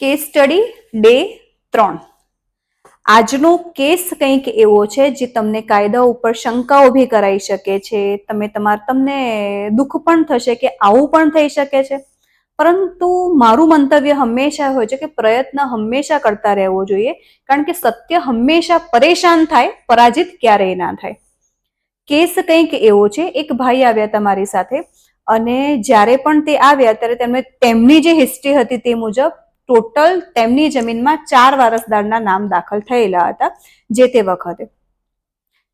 Case study day ત્રણ. આજનો case કંઈક એવો છે જે તમને કાયદા ઉપર શંકા ઊભી કરાઈ શકે છે, તમે તમાર તમને દુઃખ પણ થશે કે આવું પણ થઈ શકે છે. પરંતુ મારું મંતવ્ય હંમેશા હોય છે કે પ્રયત્ન હંમેશા કરતા રહેવો જોઈએ, કારણ કે સત્ય હંમેશા પરેશાન થાય, પરાજિત ક્યારેય ના થાય. કેસ કંઈક એવો છે, એક ભાઈ આવ્યા તમારી સાથે, અને જ્યારે પણ તે આવ્યા, ત્યારે તેમણે તેમની જે હિસ્ટ્રી હતી તે મુજબ ટોટલ તેમની જમીનમાં ચાર વારસદારના નામ દાખલ થયેલા હતા, જે તે વખતે.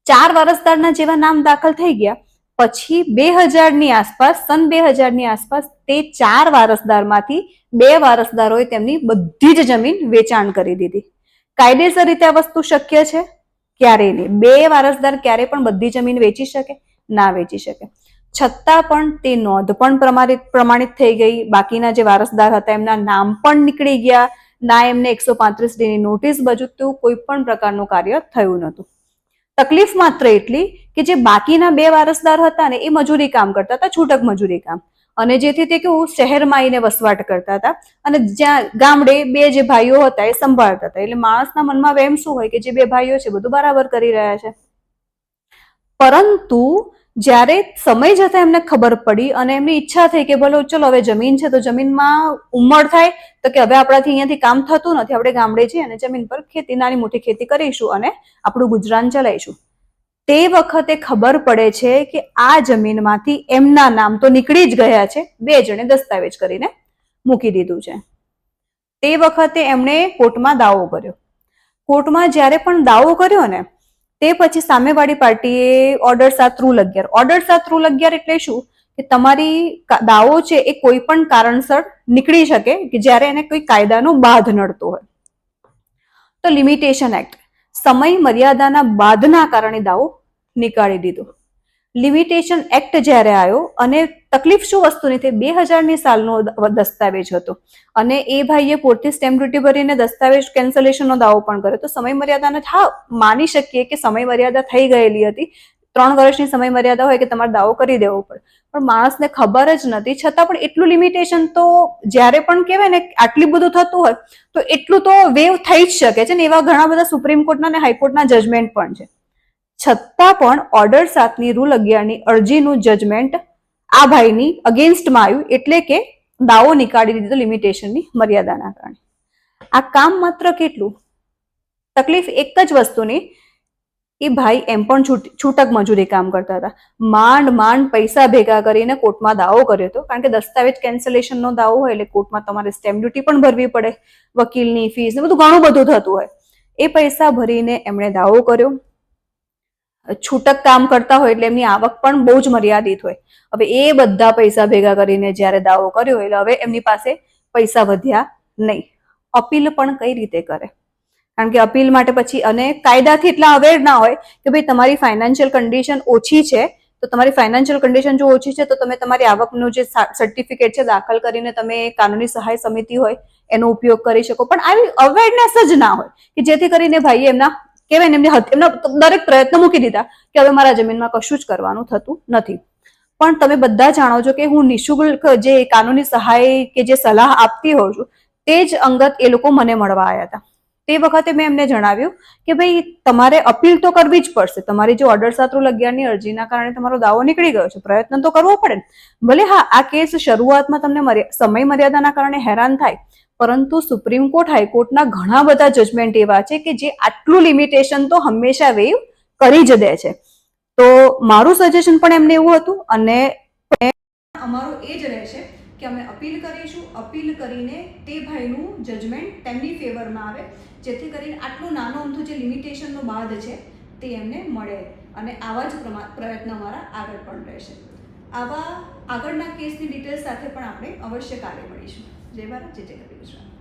ચાર વારસદારના જેવા નામ દાખલ થઈ ગયા, પછી બે હજારની આસપાસ, સન બે હજારની આસપાસ તે ચાર વારસદારમાંથી બે વારસદારોએ તેમની બધી જ જમીન વેચાણ કરી દીધી. કાયદેસર રીતે આ વસ્તુ શક્ય છે? ક્યારેય નહીં. બે વારસદાર ક્યારે પણ બધી જમીન વેચી શકે, ના વેચી શકે. છતાં પણ તે નોંધ પણ પ્રમાણિત પ્રમાણિત થઈ ગઈ. બાકીના જે વારસદાર હતા, એમના નામ પણ નીકળી ગયા. ના એમને એકસો પાંત્રીસ ડીની નોટિસ બજુ કોઈ પણ પ્રકારનું કાર્ય થયું નહોતું. તકલીફ માત્ર એટલી કે જે બાકીના બે વારસદાર હતા ને, એ મજૂરી કામ કરતા હતા, છૂટક મજૂરી કામ. અને જેથી તે કેવું, શહેરમાં આવીને વસવાટ કરતા હતા અને જ્યાં ગામડે બે જે ભાઈઓ હતા, એ સંભાળતા હતા. એટલે માણસના મનમાં વહેમ શું હોય કે જે બે ભાઈઓ છે, બધું બરાબર કરી રહ્યા છે. પરંતુ જ્યારે સમય જતા એમને ખબર પડી અને એમની ઈચ્છા થઈ કે ભલે ચલો હવે જમીન છે તો જમીનમાં ઉમર થાય, તો કે હવે આપણાથી અહીંયાથી કામ થતું નથી, આપણે ગામડે જઈએ અને જમીન પર ખેતી, નાની મોટી ખેતી કરીશું અને આપણું ગુજરાન ચલાવીશું. તે વખતે ખબર પડે છે કે આ જમીનમાંથી એમના નામ તો નીકળી જ ગયા છે, બે જણે દસ્તાવેજ કરીને મૂકી દીધું છે. તે વખતે એમણે કોર્ટમાં દાવો કર્યો. કોર્ટમાં જ્યારે પણ દાવો કર્યો ને તે પછી સામેવાળી પાર્ટીએ ઓર્ડર સાત રૂલ અગિયાર ઓર્ડર સાત રૂલ અગિયાર એટલે શું? કે તમારી દાવો છે એ કોઈ પણ કારણસર નીકળી શકે કે જ્યારે એને કોઈ કાયદાનો બાધ નડતો હોય. તો લિમિટેશન એક્ટ સમય મર્યાદાના બાધના કારણે દાવો નીકાળી દીધો. લિમિટેશન એક્ટ જ્યારે આવ્યો અને તકલીફ શું વસ્તુની થઈ, બે હજારની સાલનો દસ્તાવેજ હતો. અને એ ભાઈએ પોતે સ્ટેમ્પ ડ્યુટી ભરીને દસ્તાવેજ કેન્સલેશનનો દાવો પણ કર્યો. તો સમય મર્યાદાને હા માની શકીએ કે સમય મર્યાદા થઈ ગયેલી હતી. ત્રણ વર્ષની સમય મર્યાદા હોય કે તમારે દાવો કરી દેવો પડે. પણ માણસને ખબર જ નથી. છતાં પણ એટલું લિમિટેશન તો જ્યારે પણ કહેવાય ને આટલું બધું થતું હોય, તો એટલું તો વેવ થઈ જ શકે છે ને. એવા ઘણા બધા સુપ્રીમ કોર્ટના અને હાઈકોર્ટના જજમેન્ટ પણ છે. છતાં પણ ઓર્ડર સાતની રૂલ અગિયારની અરજીનું જજમેન્ટ આ ભાઈની અગેન્સ્ટમાં આવ્યું એટલે કે દાવો નીકાળી દીધો લિમિટેશનની મર્યાદાના કારણે. આ કામ માત્ર કેટલું? તકલીફ એક જ વસ્તુની એ ભાઈ એમ પણ છૂટ- છૂટક મજૂરી કામ કરતા હતા. માંડ માંડ પૈસા ભેગા કરીને કોર્ટમાં દાવો કર્યો હતો. કારણ કે દસ્તાવેજ કેન્સલેશનનો દાવો હોય એટલે કોર્ટમાં તમારે સ્ટેમ્પ ડ્યુટી પણ ભરવી પડે, વકીલની ફીસ ને બધું ઘણું બધું થતું હોય. એ પૈસા ભરીને એમણે દાવો કર્યો. છૂટક કામ કરતા હોય એટલે એમની આવક પણ બહુ જ મર્યાદિત હોય. હવે એ બધા પૈસા ભેગા કરીને જ્યારે દાવો કર્યો એટલે હવે એમની પાસે પૈસા વધ્યા નહીં. અપીલ પણ કઈ રીતે કરે? કારણ કે અપીલ માટે પછી અને કાયદાથી એટલા અવેર ના હોય કે ભાઈ તમારી ફાઇનાન્શિયલ કન્ડિશન ઓછી છે, તો તમારી ફાઇનાન્શિયલ કન્ડિશન જો ઓછી છે, તો તમે તમારી આવકનું જે સર્ટિફિકેટ છે દાખલ કરીને તમે કાનૂની સહાય સમિતિ હોય એનો ઉપયોગ કરી શકો. પણ આવી અવેરનેસ જ ના હોય કે જેથી કરીને ભાઈએ એમના કહેવાય ને એમને એમના દરેક પ્રયત્ન મૂકી દીધા કે હવે મારા જમીનમાં કશું જ કરવાનું થતું નથી. પણ તમે બધા જાણો છો કે હું નિઃશુલ્ક જે કાનૂની સહાય કે જે સલાહ આપતી હોઉં છું, તે જ અંગત એ લોકો મને મળવા આવ્યા હતા. તે વખતે મેં એમને જણાવ્યું કે ભાઈ, તમારે અપીલ તો કરવી જ પડશે. તમારી જે ઓર્ડર સાત રૂલ અરજીના કારણે તમારો દાવો નીકળી ગયો છે, પ્રયત્ન તો કરવો પડે ભલે હા, આ કેસ શરૂઆતમાં તમને સમય મર્યાદાના કારણે હેરાન થાય પરંતુ સુપ્રીમ કોર્ટ, હાઈકોર્ટના ઘણા બધા જજમેન્ટ એવા છે કે જે આટલું લિમિટેશન તો હંમેશા વેવ કરી જ દે છે. તો મારું સજેશન પણ એમને એવું હતું અને અમારું એ જ રહેશે કે અમે અપીલ કરીશું, અપીલ કરીને તે ભાઈનું જજમેન્ટ તેમની ફેવરમાં આવે, જેથી કરીને આટલું નાનો અમથું જે લિમિટેશનનો બાદ છે તે એમને મળે અને આવા જ પ્રયત્ન અમારા આગળ પણ રહેશે. આવા આગળના કેસની ડિટેલ્સ સાથે પણ આપણે અવશ્ય કાલે મળીશું જય ભારત, જય જય ગુજરાત.